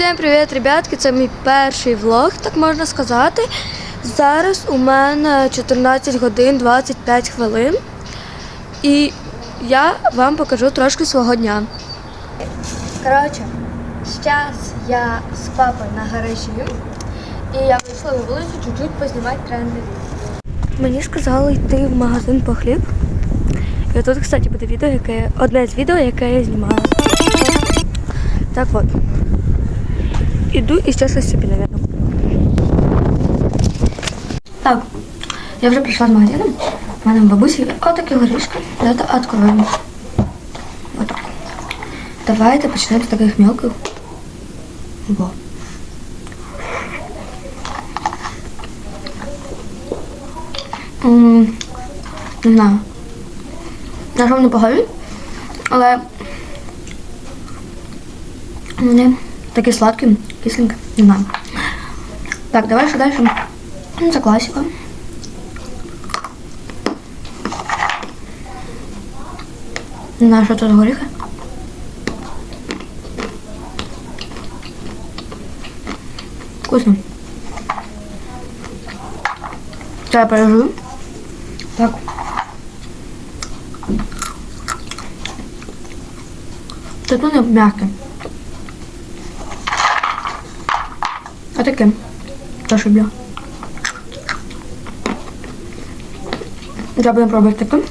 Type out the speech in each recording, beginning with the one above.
Всім привіт, ребятки! Це мій перший влог, так можна сказати. Зараз у мене 14 годин 25 хвилин. І я вам покажу трошки свого дня. Коротше, зараз я з папою на гаражі. І я вийшла на вулицю чуть-чуть познімати тренди. Мені сказали йти в магазин по хліб. І тут, кстати, буде відео, яке одне з відео, яке я знімала. Так от. Іду і зараз ось собі, наверное. Так, я вже прийшла з магазину. У мене в бабусі отакі горішки. Давайте відкроємо. Отак. Давайте почнемо з таких мелких. Во. Не знаю. На жаль, не погані, але вони такі сладкі, кисленькі, не знаю. Так, давай що далі? Ну, це класика. Не знаю, що тут горіхи. Вкусно. Це я пережую. Так. Тут вони А таке. Теж люблю. Я буду пробувати таке.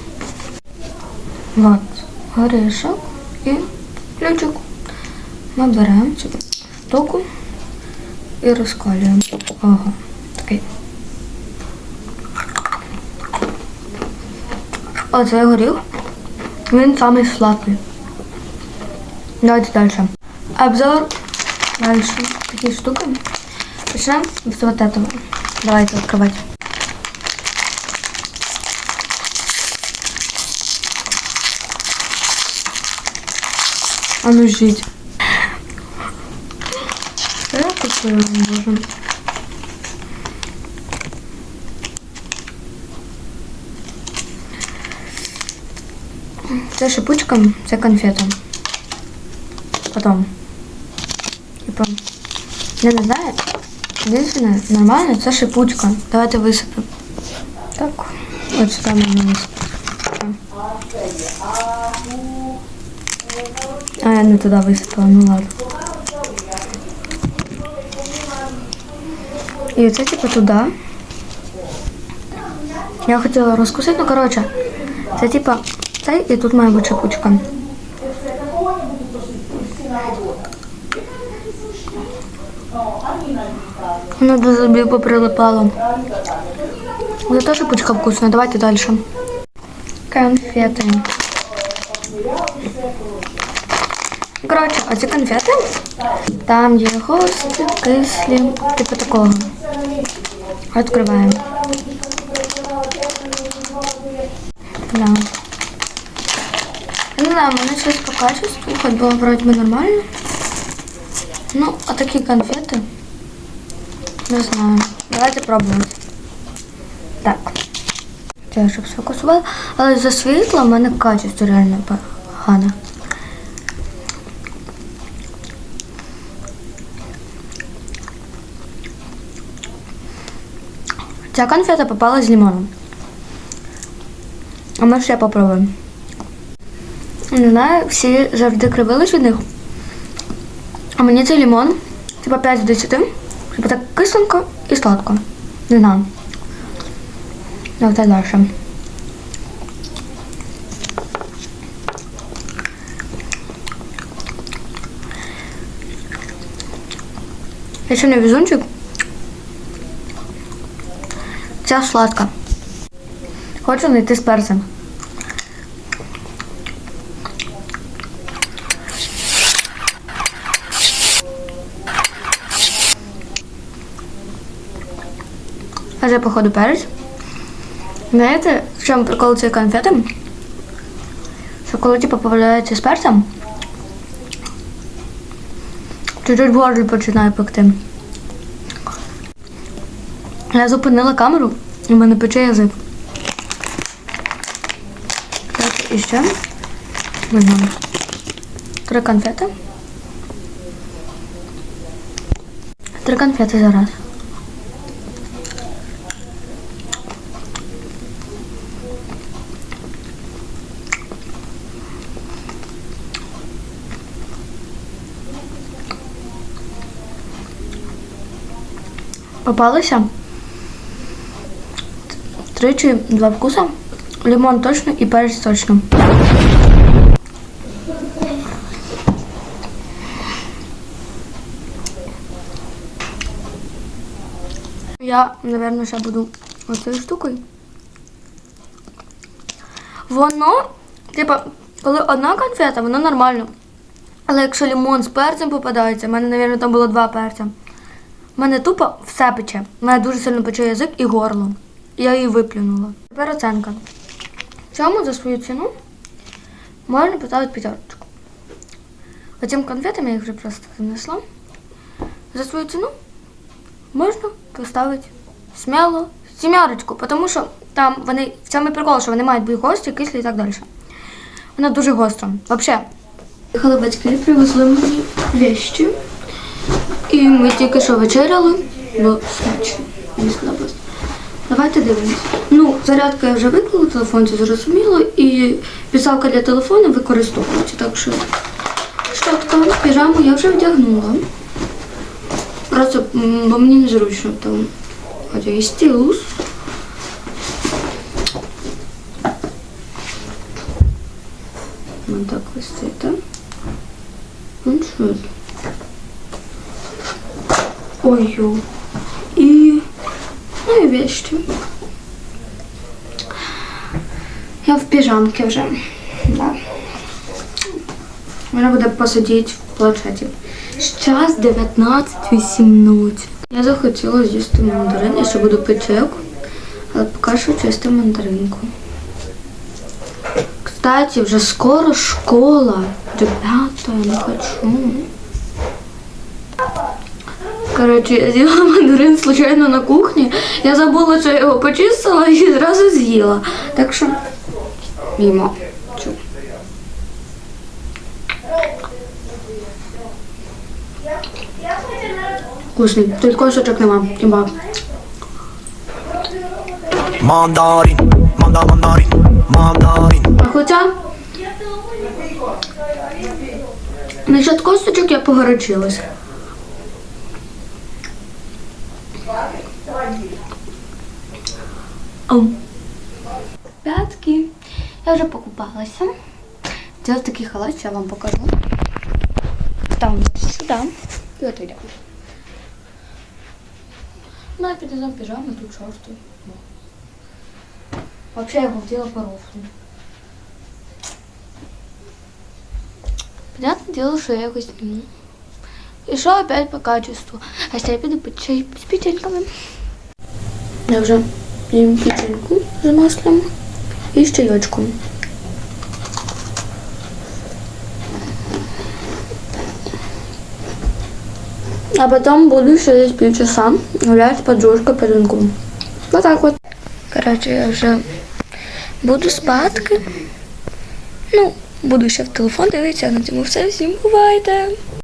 Вот. Горішок і ключик. Ми беремо цю штуку і розкалюємо. Ага. Такий. Оцей горіх. Він самий сладкий. Давайте далі. Обзор. Далі. Такі штуки. Начнем с вот этого. Давайте открывать. А ну жить. Я такое можем. Це шипучка, це конфета. Потом. Типа. Я не знаю. Єдине, нормально, це шипучка. Давайте висипемо. Так, от сюди можна висипати. А, я не туди висипала, ну ладно. І це типу туди. Я хотіла розкусити, ну коротше, це типа цей і тут має бути шипучка. Воно до зубів поприлипало. Але теж пучка вкусна. Давайте далі. Конфети. Коротше, а ці конфети, там є гості, кислі, типу такого. Відкриваємо. Да. Не знаю, мене щось по качеству, хоч було вроді нормально. Ну, а такі конфети. Не знаю. Давайте пробуємо. Так. Це щоб сфокусувала. Але за світло в мене качество реально погане. Ця конфета попала з лимоном. А ми ще попробуємо. Не знаю, всі завжди кривились від них. А мені цей лимон, типа 5 з 10. Типа так кисленько і сладко. Не знаю. Давайте далі. Я ще не візунчик. Ця сладка. Хочу знайти з перцем. А походу, перець. Знаєте, в чому прикол цієї конфети? Що коли типу появляється з перцем, чуть-чуть в горлі починає пекти. Я зупинила камеру і мене пече язик. Так, і ще. Візьмемо Три конфети. Три конфети зараз. Попалися три чи два вкуса. Лимон точно і перець точно. Я, наверное, ще буду оцією штукою. Воно, типа, коли одна конфета, воно нормально. Але якщо лимон з перцем попадається, в мене, мабуть, там було два перця. Мене тупо все пече. Мене дуже сильно пече язик і горло. Я її виплюнула. Тепер оценка. Цьому за свою ціну можна поставити п'ятерочку. Оцим конфетам я їх вже просто занесла. За свою ціну можна поставити сміло сім'ярочку, тому що там вони в цьому прикол, що вони мають бути гострі, кислі і так далі. Вона дуже гостра. Взагалі. Їхали батьки, привезли мені вещі. І ми тільки що вечеряли, бо смачно. Мені сподобалось. Давайте дивимось. Ну, зарядка я вже виклала, телефон це зрозуміло, і підставка для телефону використовується. Так що щотка, піжаму я вже вдягнула. Просто бо мені незручно там. Хоча є стілус. Вот так ось це. Ну що Ой-ё. І ну і вещи. Я в піжамці вже. Да. Вона буде посидіти в планшеті. Час 19.18. Я захотіла з'їсти мандарин, я ще буду пити але поки що чисто мандаринку. Кстати, вже скоро школа. Ребята, я не хочу. Коротше, я з'їла мандарин случайно на кухні. Я забула, що я його почистила і зразу з'їла. Так що їмо. Вкусний. Тут кошечок нема. Іба. Mandarin, manda mandarin, mandarin. А хоча насчет косточок я погорячилась. П'ятки. Я вже покупалася. Це ось такий халат, я вам покажу. Там сюди. І от йде. Ну, а під низом піжами, тут шорти. Вообще я його вділа по рофлу. Понятное дело, что я его сниму. И что опять по качеству. А сейчас я піду пить чай з печеньками. Я вже їм печеньку з маслом і з чайочком. А потом буду через полчаса гулять с подружкой по рынку. Вот так вот. Короче, я вже буду спадки. Ну, буду ще в телефон дивитися, на цьому все. Всім бувайте!